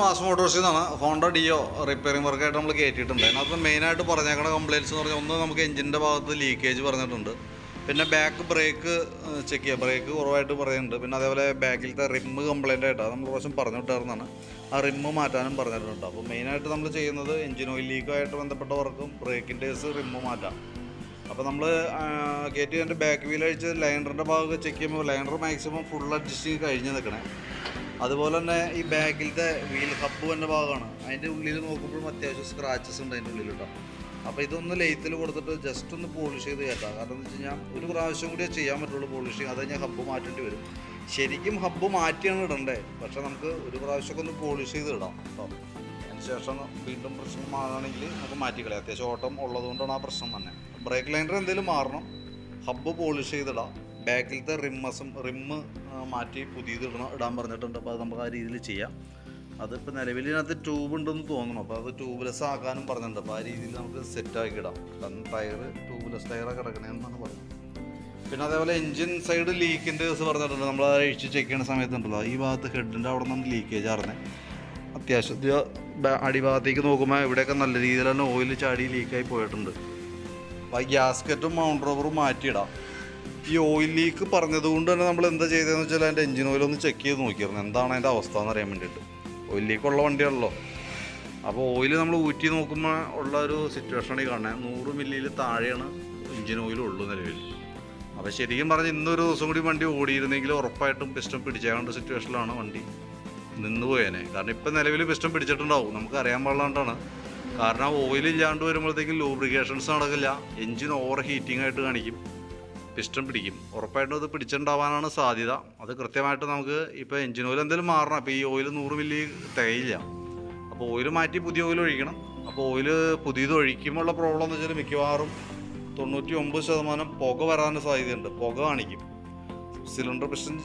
Mass മോട്ടോഴ്സിൽ നിന്നാണ് Honda deo repairing വർക്കായിട്ട് നമ്മൾ കയറ്റിയിട്ടുണ്ട് അതിനകത്ത് മെയിനായിട്ട് പറഞ്ഞേക്കണ കംപ്ലയിൻസ് എന്ന് പറഞ്ഞാൽ ഒന്ന് നമുക്ക് എഞ്ചിന്റെ ഭാഗത്ത് ലീക്കേജ് പറഞ്ഞിട്ടുണ്ട്. പിന്നെ ബാക്ക് ബ്രേക്ക് ചെക്ക് ചെയ്യുക ബ്രേക്ക് കുറവായിട്ട് പറയുന്നുണ്ട്. പിന്നെ അതേപോലെ ബാക്കിലത്തെ റിമ്മ് കംപ്ലൈന്റ് ആയിട്ടാണ് നമ്മൾ പ്രാവശ്യം പറഞ്ഞിട്ടായിരുന്നാണ് ആ റിമ്മ് മാറ്റാനും പറഞ്ഞിട്ടുണ്ട്. അപ്പോൾ മെയിനായിട്ട് നമ്മൾ ചെയ്യുന്നത് എഞ്ചിൻ ഓയിൽ ലീക്കുമായിട്ട് ബന്ധപ്പെട്ട വർക്കും ബ്രേക്കിന്റെ റിമ്മ് മാറ്റാം. അപ്പോൾ നമ്മൾ കയറ്റി അതിന്റെ ബാക്ക് വീൽ അഴിച്ച് ലൈനറിന്റെ ഭാഗമൊക്കെ ചെക്ക് ചെയ്യുമ്പോൾ ലൈനർ മാക്സിമം ഫുൾ അഡ്ജസ്റ്റിങ് കഴിഞ്ഞ് നിൽക്കണേ അതുപോലെ തന്നെ ഈ ബാക്കിലത്തെ വീൽ ഹബ്ബ് എന്ന ഭാഗമാണ്. അതിന്റെ ഉള്ളിൽ നോക്കുമ്പോഴും അത്യാവശ്യം സ്ക്രാച്ചസ് ഉണ്ട് അതിന്റെ ഉള്ളിൽ കേട്ടോ അപ്പോൾ ഇതൊന്ന് ലെയ്ത്തിൽ കൊടുത്തിട്ട് ജസ്റ്റ് ഒന്ന് പോളിഷ് ചെയ്ത് കേട്ടോ. കാരണം എന്ന് വെച്ച് കഴിഞ്ഞാൽ ഒരു പ്രാവശ്യം കൂടിയേ ചെയ്യാൻ പറ്റുള്ളൂ പോളിഷിങ് അത് ഞാൻ ഹബ്ബ് മാറ്റേണ്ടി വരും. ശരിക്കും ഹബ്ബ് മാറ്റിയാണ് ഇടണ്ടേ. പക്ഷേ നമുക്ക് ഒരു പ്രാവശ്യമൊക്കെ ഒന്ന് പോളിഷ് ചെയ്ത് ഇടാം കേട്ടോ ശേഷം വീണ്ടും പ്രശ്നം മാറുകയാണെങ്കിൽ നമുക്ക് മാറ്റിക്കളയാം അത്യാവശ്യം ഓട്ടം ഉള്ളതുകൊണ്ടാണ് ആ പ്രശ്നം തന്നെ. ബ്രേക്ക് ലൈനർ എന്തെങ്കിലും മാറണം. ഹബ്ബ് പോളിഷ് ചെയ്തിടാം ബാക്കിലത്തെ റിമ്മസും റിമ്മ് മാറ്റി പുതിയത് ഇടണം ഇടാൻ പറഞ്ഞിട്ടുണ്ട്. അപ്പോൾ അത് നമുക്ക് ആ രീതിയിൽ ചെയ്യാം. അതിപ്പോൾ നിലവിൽ ഇതിനകത്ത് ട്യൂബ് ഉണ്ടെന്ന് തോന്നുന്നു. അപ്പോൾ അത് ട്യൂബ്ലെസ് ആക്കാനും പറഞ്ഞിട്ടുണ്ട്. അപ്പോൾ ആ രീതിയിൽ നമുക്ക് സെറ്റ് ആക്കി ഇടാം. കാരണം ടയർ ട്യൂബ്ലെസ് ടയറൊക്കെ കിടക്കണേന്നാണ് പറഞ്ഞത് പിന്നെ അതേപോലെ എഞ്ചിൻ സൈഡ് ലീക്കിന്റെ കേസ് പറഞ്ഞിട്ടുണ്ട്. നമ്മൾ അഴിച്ച് ചെക്ക് ചെയ്യുന്ന സമയത്തുണ്ടല്ലോ. ഈ ഭാഗത്ത് ഹെഡിന്റെ അവിടെ നിന്ന് ലീക്കേജ് അറിഞ്ഞത് അത്യാവശ്യം അടിഭാഗത്തേക്ക് നോക്കുമ്പോൾ ഇവിടെയൊക്കെ നല്ല രീതിയിൽ തന്നെ ഓയിൽ ചാടി ലീക്കായി പോയിട്ടുണ്ട്. അപ്പോൾ ഗ്യാസ്കറ്റും മൗണ്ട് റബ്ബറും മാറ്റിയിടാം. ഈ ഓയിൽ ലീക്ക് പറഞ്ഞത് കൊണ്ട് തന്നെ നമ്മൾ എന്താ ചെയ്തതെന്ന് വെച്ചാൽ അതിന്റെ എഞ്ചിൻ ഓയിൽ ഒന്ന് ചെക്ക് ചെയ്ത് നോക്കിയിരുന്നു എന്താണ് അതിന്റെ അവസ്ഥ എന്ന് അറിയാൻ വേണ്ടിയിട്ട്. ഓയിൽ ലീക്ക് ഉള്ള വണ്ടിയാണല്ലോ. അപ്പോൾ ഓയിൽ നമ്മൾ ഊറ്റി നോക്കുമ്പോൾ ഉള്ള ഒരു സിറ്റുവേഷനാണ് ഈ കാണുന്നത്. നൂറ് മില്ലിയിൽ താഴെയാണ് എഞ്ചിൻ ഓയിൽ ഉള്ളൂ നിലവിൽ. അപ്പോൾ ശരിക്കും പറഞ്ഞാൽ ഇന്നൊരു ദിവസം കൂടി വണ്ടി ഓടിയിരുന്നെങ്കിൽ ഉറപ്പായിട്ടും പിസ്റ്റം പിടിച്ചേണ്ട സിറ്റുവേഷനിലാണ് വണ്ടി നിന്ന് പോയേനെ. കാരണം ഇപ്പം നിലവിൽ പിസ്റ്റം പിടിച്ചിട്ടുണ്ടാവും. നമുക്ക് അറിയാൻ പാടില്ലാണ്ടാണ്. കാരണം ഓയിൽ ഇല്ലാണ്ട് വരുമ്പോഴത്തേക്കും ലൂബ്രിക്കേഷൻസ് നടക്കില്ല. എഞ്ചിൻ ഓവർ ഹീറ്റിംഗ് ആയിട്ട് കാണിക്കും. പിസ്റ്റം പിടിക്കും. ഉറപ്പായിട്ടും അത് പിടിച്ചിട്ടുണ്ടാവാനാണ് സാധ്യത. അത് കൃത്യമായിട്ട് നമുക്ക് ഇപ്പോൾ എഞ്ചിൻ ഓയിൽ എന്തെങ്കിലും മാറണം. അപ്പോൾ ഈ ഓയിൽ നൂറ് മില്ലി തികയില്ല. അപ്പോൾ ഓയിൽ മാറ്റി പുതിയ ഓയിൽ ഒഴിക്കണം. അപ്പോൾ ഓയിൽ പുതിയത് ഒഴിക്കുമ്പോൾ ഉള്ള പ്രോബ്ലം എന്ന് വെച്ചാൽ മിക്കവാറും തൊണ്ണൂറ്റി ഒമ്പത് ശതമാനം പുക വരാൻ സാധ്യതയുണ്ട്. പുക കാണിക്കും. സിലിണ്ടർ പിസ്റ്റൻ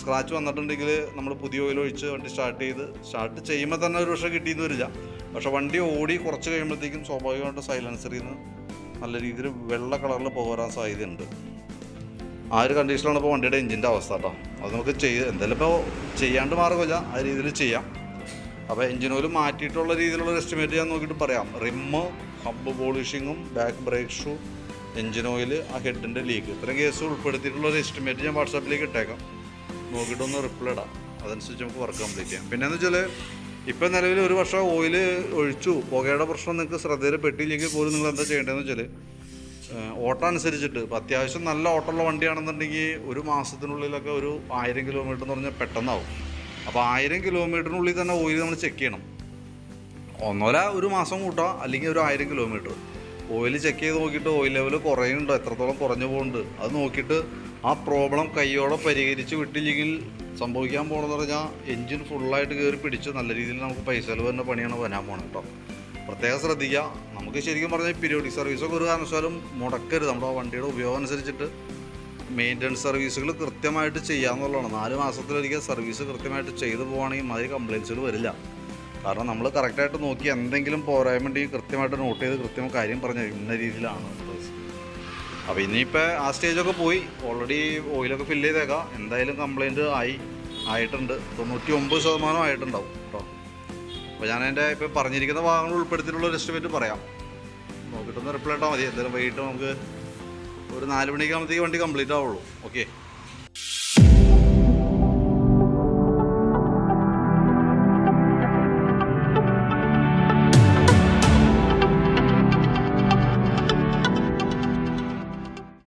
സ്ക്രാച്ച് വന്നിട്ടുണ്ടെങ്കിൽ നമ്മൾ പുതിയ ഓയിൽ ഒഴിച്ച് വണ്ടി സ്റ്റാർട്ട് ചെയ്ത് സ്റ്റാർട്ട് ചെയ്യുമ്പോൾ തന്നെ ഒരു പക്ഷേ കിട്ടിയെന്ന് വരില്ല. പക്ഷേ വണ്ടി ഓടി കുറച്ച് കഴിയുമ്പോഴത്തേക്കും സ്വാഭാവികമായിട്ട് സൈലൻസറിൽ നിന്ന് നല്ല രീതിയിൽ വെള്ള കളറിൽ പോകാൻ സാധ്യതയുണ്ട്. ആ ഒരു കണ്ടീഷനിലാണ് ഇപ്പോൾ വണ്ടിയുടെ എഞ്ചിന്റെ അവസ്ഥ കേട്ടോ അത് നമുക്ക് ചെയ്ത് എന്തായാലും ഇപ്പോൾ ചെയ്യാണ്ട് മാറുകയില്ല. ആ രീതിയിൽ ചെയ്യാം. അപ്പോൾ എഞ്ചിൻ ഓയിൽ മാറ്റിയിട്ടുള്ള രീതിയിലുള്ള എസ്റ്റിമേറ്റ് ഞാൻ നോക്കിയിട്ട് പറയാം. Rim hub പോളിഷിങ്ങും back brake shoe engine oil ആ ഹെഡിന്റെ ലീക്ക് ഇത്രയും കേസ് ഉൾപ്പെടുത്തിയിട്ടുള്ള ഒരു എസ്റ്റിമേറ്റ് ഞാൻ വാട്സാപ്പിലേക്ക് ഇട്ടേക്കാം. നോക്കിയിട്ടൊന്ന് റിപ്ലൈ ഇടാം. അതനുസരിച്ച് നമുക്ക് വർക്ക് കംപ്ലീറ്റ് ചെയ്യാം. പിന്നെ എന്ന് വെച്ചാൽ ഇപ്പം നിലവിൽ ഒരു വർഷം ഓയിൽ ഒഴിച്ചു. പുകയുടെ പ്രശ്നം നിങ്ങൾക്ക് ശ്രദ്ധയിൽ പെട്ടില്ലെങ്കിൽ പോലും നിങ്ങൾ എന്താ ചെയ്യേണ്ടതെന്ന് വെച്ചാൽ ഓട്ടം അനുസരിച്ചിട്ട് ഇപ്പം അത്യാവശ്യം നല്ല ഓട്ടമുള്ള വണ്ടിയാണെന്നുണ്ടെങ്കിൽ ഒരു മാസത്തിനുള്ളിലൊക്കെ ഒരു ആയിരം കിലോമീറ്റർ എന്ന് പറഞ്ഞാൽ പെട്ടെന്നാവും. അപ്പോൾ ആയിരം കിലോമീറ്ററിനുള്ളിൽ തന്നെ ഓയിൽ നമ്മൾ ചെക്ക് ചെയ്യണം. ഒന്നോല ഒരു മാസം കൂട്ടാം അല്ലെങ്കിൽ ഒരു ആയിരം കിലോമീറ്റർ ഓയിൽ ചെക്ക് ചെയ്ത് നോക്കിയിട്ട് ഓയിൽ ലെവൽ കുറയുന്നുണ്ടോ? എത്രത്തോളം കുറഞ്ഞു പോകുന്നുണ്ട്? അത് നോക്കിയിട്ട് ആ പ്രോബ്ലം കൈയോടെ പരിഹരിച്ച് വിട്ടില്ലെങ്കിൽ സംഭവിക്കാൻ പോകണമെന്ന് പറഞ്ഞാൽ എൻജിൻ ഫുള്ളായിട്ട് കയറി പിടിച്ച് നല്ല രീതിയിൽ നമുക്ക് പൈസ ചിലവ് തന്നെ പണിയാണ് വരാൻ പോകണം കേട്ടോ പ്രത്യേകം ശ്രദ്ധിക്കുക നമുക്ക് ശരിക്കും പറഞ്ഞാൽ പീരിയോഡിക് സർവീസൊക്കെ ഒരു കാരണവശാലും മുടക്കരുത്. നമ്മുടെ വണ്ടിയുടെ ഉപയോഗം അനുസരിച്ചിട്ട് മെയിന്റനൻസ് സർവീസുകൾ കൃത്യമായിട്ട് ചെയ്യാമെന്നുള്ളതാണ് നാല് മാസത്തിലൊരിക്കൽ സർവീസ് കൃത്യമായിട്ട് ചെയ്തു പോവുകയാണെങ്കിൽ മാതിരി കംപ്ലയിൻസുകൾ വരില്ല. കാരണം നമ്മൾ കറക്റ്റായിട്ട് നോക്കി എന്തെങ്കിലും പോരായ്മ ഉണ്ടെങ്കിൽ കൃത്യമായിട്ട് നോട്ട് ചെയ്ത് കൃത്യം കാര്യം പറഞ്ഞു ഇന്ന രീതിയിലാണ് അപ്പോൾ ഇനിയിപ്പോൾ ആ സ്റ്റേജൊക്കെ പോയി. ഓൾറെഡി ഓയിലൊക്കെ ഫില്ല് ചെയ്തേക്കാം. എന്തായാലും കംപ്ലയിന്റ് ആയി ആയിട്ടുണ്ട്. തൊണ്ണൂറ്റി ഒമ്പത് ശതമാനം ആയിട്ടുണ്ടാവും കേട്ടോ അപ്പോൾ ഞാൻ എന്റെ ഇപ്പോൾ പറഞ്ഞിരിക്കുന്ന ഭാഗങ്ങൾ ഉൾപ്പെടുത്തിയിട്ടുള്ള ഒരു എസ്റ്റിമേറ്റ് പറയാം. നോക്കിയിട്ടൊന്ന് റിപ്ലൈ ഇട്ടാൽ മതി. എന്തായാലും വൈകിട്ട് നമുക്ക് ഒരു നാല് മണിക്കാകുമ്പോഴത്തേക്ക് വണ്ടി കംപ്ലീറ്റ് ആവുള്ളൂ. ഓക്കെ